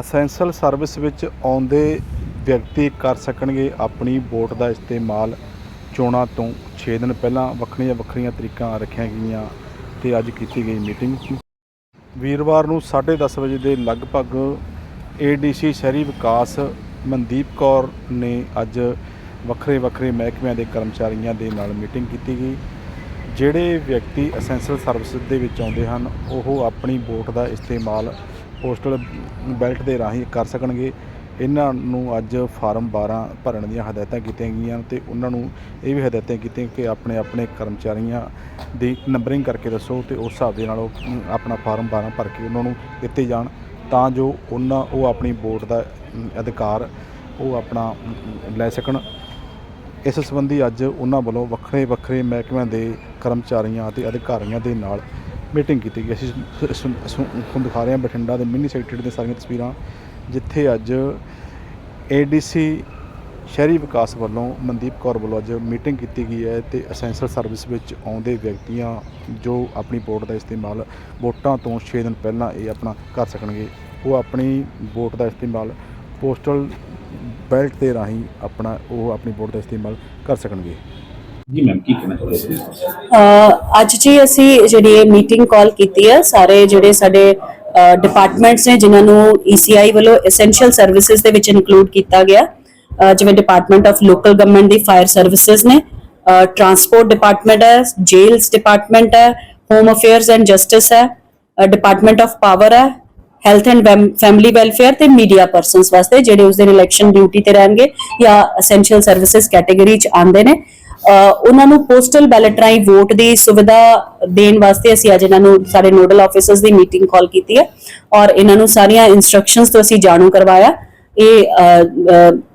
ਅਸੈਂਸਲ service ਵਿੱਚ ਆਉਂਦੇ ਵਿਅਕਤੀ ਕਰ ਸਕਣਗੇ ਆਪਣੀ ਵੋਟ ਦਾ ਇਸਤੇਮਾਲ। ਚੋਣਾਂ ਤੋਂ 6 ਦਿਨ ਪਹਿਲਾਂ ਵੱਖਰੀਆਂ ਵੱਖਰੀਆਂ ਤਰੀਕਾਂ ਰੱਖੀਆਂ ਗਈਆਂ ਤੇ ਅੱਜ ਕੀਤੀ ਗਈ ਮੀਟਿੰਗ। ਵੀਰਵਾਰ ਨੂੰ 10:30 ਵਜੇ ਦੇ ਲਗਭਗ ਏਡੀਸੀ ਸ਼ਹਿਰੀ ਵਿਕਾਸ ਮਨਦੀਪ ਕੌਰ ਨੇ ਅੱਜ ਵੱਖਰੇ ਵੱਖਰੇ ਮਹਿਕਮਿਆਂ ਦੇ ਕਰਮਚਾਰੀਆਂ ਦੇ ਨਾਲ ਮੀਟਿੰਗ ਕੀਤੀ ਗਈ। ਜਿਹੜੇ ਵਿਅਕਤੀ ਅਸੈਂਸਲ ਸਰਵਿਸ ਦੇ ਵਿੱਚ ਆਉਂਦੇ ਹਨ, ਉਹ ਆਪਣੀ ਵੋਟ ਦਾ ਇਸਤੇਮਾਲ ਪੋਸਟਲ ਬੈਲਟ ਦੇ ਰਾਹੀਂ ਕਰ ਸਕਣਗੇ। ਇਹਨਾਂ ਨੂੰ ਅੱਜ ਫਾਰਮ 12 ਭਰਨ ਦੀਆਂ ਹਦਾਇਤਾਂ ਕੀਤੀਆਂ ਗਈਆਂ ਤੇ ਉਹਨਾਂ ਨੂੰ ਇਹ ਵੀ ਹਦਾਇਤਾਂ ਕੀਤੀਆਂ ਕਿ ਆਪਣੇ ਆਪਣੇ ਕਰਮਚਾਰੀਆਂ ਦੀ ਨੰਬਰਿੰਗ ਕਰਕੇ ਦੱਸੋ ਤੇ ਉਸ ਹਿਸਾਬ ਦੇ ਨਾਲ ਉਹ ਆਪਣਾ ਫਾਰਮ 12 ਭਰ ਕੇ ਉਹਨਾਂ ਨੂੰ ਦਿੱਤੇ ਜਾਣ। ਤਾਂ ਜੋ ਉਹਨਾਂ ਉਹ ਆਪਣੀ ਵੋਟ ਦਾ ਅਧਿਕਾਰ ਉਹ ਆਪਣਾ ਲੈ ਸਕਣ। ਇਸ ਸੰਬੰਧੀ ਅੱਜ ਉਹਨਾਂ ਵੱਲੋਂ ਵੱਖਰੇ ਵੱਖਰੇ ਮਹਿਕਮਿਆਂ ਦੇ ਕਰਮਚਾਰੀਆਂ ਅਤੇ ਅਧਿਕਾਰੀਆਂ ਦੇ ਨਾਲ ਮੀਟਿੰਗ ਕੀਤੀ ਗਈ। ਅਸੀਂ ਤੁਹਾਨੂੰ ਦਿਖਾ ਰਹੇ ਹਾਂ ਬਠਿੰਡਾ ਦੇ ਮਿੰਨੀ ਸੈਕਟਰੀ ਦੀਆਂ ਸਾਰੀਆਂ ਤਸਵੀਰਾਂ, ਜਿੱਥੇ ਅੱਜ ਏਡੀਸੀ ਸ਼ਹਿਰੀ ਵਿਕਾਸ ਵੱਲੋਂ ਮਨਦੀਪ ਕੌਰ ਵੱਲੋਂ ਅੱਜ ਮੀਟਿੰਗ ਕੀਤੀ ਗਈ ਹੈ ਤੇ ਅਸੈਂਸਲ ਸਰਵਿਸ ਵਿੱਚ ਆਉਂਦੇ ਵਿਅਕਤੀਆਂ ਜੋ ਆਪਣੀ ਵੋਟ ਦਾ ਇਸਤੇਮਾਲ ਵੋਟਾਂ ਤੋਂ 6 ਦਿਨ ਪਹਿਲਾਂ ਇਹ ਆਪਣਾ ਕਰ ਸਕਣਗੇ। ਉਹ ਆਪਣੀ ਵੋਟ ਦਾ ਇਸਤੇਮਾਲ ਪੋਸਟਲ ਬੈਲਟ ਦੇ ਰਾਹੀਂ ਆਪਣਾ, ਉਹ ਆਪਣੀ ਵੋਟ ਦਾ ਇਸਤੇਮਾਲ ਕਰ ਸਕਣਗੇ। ਜੀ ਮੈਮ ਕੀ ਕਹਿਣਾ ਚਾਹੁੰਦੇ ਹੋ ਅੱਜ ਜੀ ਅਸੀਂ ਜਿਹੜੀ ਇਹ ਮੀਟਿੰਗ ਕਾਲ ਕੀਤੀ ਹੈ, ਸਾਰੇ ਜਿਹੜੇ ਸਾਡੇ ਡਿਪਾਰਟਮੈਂਟਸ ਨੇ ਜਿਨ੍ਹਾਂ ਨੂੰ ECI ਵੱਲੋਂ ਐਸੈਂਸ਼ੀਅਲ ਸਰਵਿਸਿਜ਼ ਦੇ ਵਿੱਚ ਇਨਕਲੂਡ ਕੀਤਾ ਗਿਆ ਜਿਵੇਂ ਡਿਪਾਰਟਮੈਂਟ ਆਫ ਲੋਕਲ ਗਵਰਨਮੈਂਟ ਦੀ ਫਾਇਰ ਸਰਵਿਸਿਜ਼ ਨੇ ਟਰਾਂਸਪੋਰਟ ਡਿਪਾਰਟਮੈਂਟ ਹੈ ਜੇਲਸ ਡਿਪਾਰਟਮੈਂਟ ਹੈ ਹੋਮ ਅਫੇਅਰਸ ਐਂਡ ਜਸਟਿਸ ਹੈ ਡਿਪਾਰਟਮੈਂਟ ਆਫ ਪਾਵਰ ਹੈ ਹੈਲਥ ਐਂਡ ਫੈਮਿਲੀ ਵੈਲਫੇਅਰ ਤੇ ਮੀਡੀਆ ਪਰਸਨਸ ਵਾਸਤੇ, ਜਿਹੜੇ ਉਸ ਦਿਨ ਇਲੈਕਸ਼ਨ ਡਿਊਟੀ ਤੇ ਰਹਿਣਗੇ ਜਾਂ ਐਸੈਂਸ਼ੀਅਲ ਸਰਵਿਸਿਜ਼ ਕੈਟਾਗਰੀ ਚ ਆਉਂਦੇ ਨੇ। ਉਹਨਾਂ ਨੂੰ ਪੋਸਟਲ ਬੈਲਟ ਰਾਹੀਂ ਵੋਟ ਦੀ ਸੁਵਿਧਾ ਦੇਣ ਵਾਸਤੇ ਅਸੀਂ ਅੱਜ ਇਹਨਾਂ ਨੂੰ ਸਾਰੇ ਨੋਡਲ ਆਫੀਸਰਸ ਦੀ ਮੀਟਿੰਗ ਕਾਲ ਕੀਤੀ ਹੈ ਔਰ ਇਹਨਾਂ ਨੂੰ ਸਾਰੀਆਂ ਇਨਸਟਰਕਸ਼ਨਸ ਤੋਂ ਅਸੀਂ ਜਾਣੂ ਕਰਵਾਇਆ। ਇਹ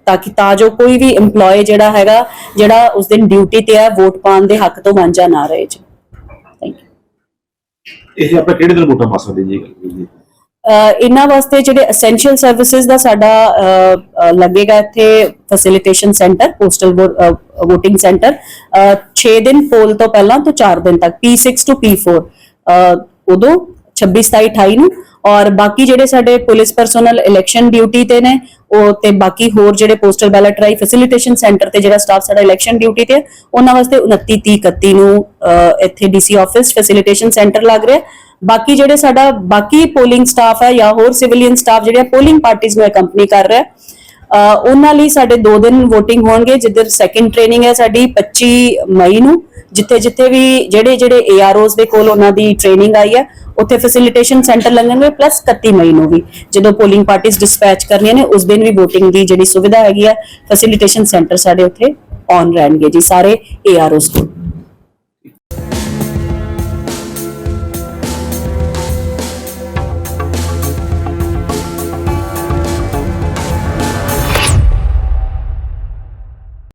ਤਾਂ ਕਿ ਤਾਂ ਜੋ ਕੋਈ ਵੀ EMPLOYE ਜਿਹੜਾ ਹੈਗਾ, ਜਿਹੜਾ ਉਸ ਦਿਨ ਡਿਊਟੀ ਤੇ ਹੈ ਵੋਟ ਪਾਉਣ ਦੇ ਹੱਕ ਤੋਂ ਵਾਂਝਾ ਨਾ ਰਹੇ ਜੀ। ਥੈਂਕ ਯੂ ਇਹ ਆਪਾਂ ਕਿਹੜੇ ਦਿਨ ਵੋਟਾਂ ਪਾ ਸਕਦੇ ਜੀ? ਇਹਨਾਂ ਵਾਸਤੇ ਜਿਹੜੇ ਐਸੈਂਸ਼ੀਅਲ ਸਰਵਿਸਿਜ਼ ਦਾ ਸਾਡਾ ਲੱਗੇਗਾ ਇੱਥੇ facilitation centre postal VOTING centre 6 ਦਿਨ ਪੋਲ ਤੋਂ ਪਹਿਲਾਂ ਤੋਂ 4 ਦਿਨ ਤੱਕ P6 ਤੋਂ P4 ਅਹ, ਉਦੋਂ 26 27 28 ਨੂੰ ਔਰ ਬਾਕੀ ਜਿਹੜੇ ਸਾਡੇ ਪੁਲਿਸ ਪਰਸਨਲ ਇਲੈਕਸ਼ਨ ਡਿਊਟੀ ਤੇ ਨੇ, ਉਹ ਤੇ ਬਾਕੀ ਹੋਰ ਜਿਹੜੇ ਪੋਸਟਲ ਬੈਲਟ ਰਾਈ ਫੈਸਿਲਿਟੇਸ਼ਨ ਸੈਂਟਰ ਤੇ ਜਿਹੜਾ ਸਟਾਫ ਸਾਡਾ ਇਲੈਕਸ਼ਨ ਡਿਊਟੀ ਤੇ ਉਹਨਾਂ ਵਾਸਤੇ 29 30 31 ਨੂੰ ਇੱਥੇ ਡੀਸੀ ਆਫਿਸ ਫੈਸਿਲਿਟੇਸ਼ਨ ਸੈਂਟਰ ਲੱਗ ਰਿਹਾ ਬਾਕੀ ਜਿਹੜੇ ਸਾਡਾ ਬਾਕੀ ਪੋਲਿੰਗ ਸਟਾਫ ਹੈ ਜਾਂ ਹੋਰ ਸਿਵਲੀਅਨ ਸਟਾਫ ਜਿਹੜੇ ਪੋਲਿੰਗ ਪਾਰਟੀਆਂ ਨੂੰ ਕੰਪਨੀ ਕਰ ਰਿਹਾ ਉਹਨਾਂ ਲਈ ਸਾਡੇ 2 ਦਿਨ VOTING ਹੋਣਗੇ, ਜਿੱਧਰ ਸੈਕਿੰਡ ਟ੍ਰੇਨਿੰਗ ਹੈ ਸਾਡੀ 25 ਮਈ ਨੂੰ ਜਿੱਥੇ ਜਿੱਥੇ ਵੀ ਜਿਹੜੇ ਜਿਹੜੇ AROs ਦੇ ਕੋਲ ਉਹਨਾਂ ਦੀ ਟ੍ਰੇਨਿੰਗ ਆਈ ਹੈ ਉੱਥੇ ਫੈਸਿਲਿਟੇਸ਼ਨ ਸੈਂਟਰ ਲੱਗਣਗੇ ਪਲੱਸ 31 ਮਈ ਨੂੰ ਵੀ। ਜਦੋਂ ਪੋਲਿੰਗ ਪਾਰਟੀਆਂ ਡਿਸਪੈਚ ਕਰਨੀਆਂ ਨੇ, ਉਸ ਦਿਨ ਵੀ VOTING ਦੀ ਜਿਹੜੀ ਸੁਵਿਧਾ ਹੈਗੀ ਆ ਫੈਸਿਲਿਟੇਸ਼ਨ ਸੈਂਟਰ ਸਾਡੇ ਉੱਥੇ ਔਨ ਰਹਿਣਗੇ ਜੀ, ਸਾਰੇ AROs ਕੋਲ।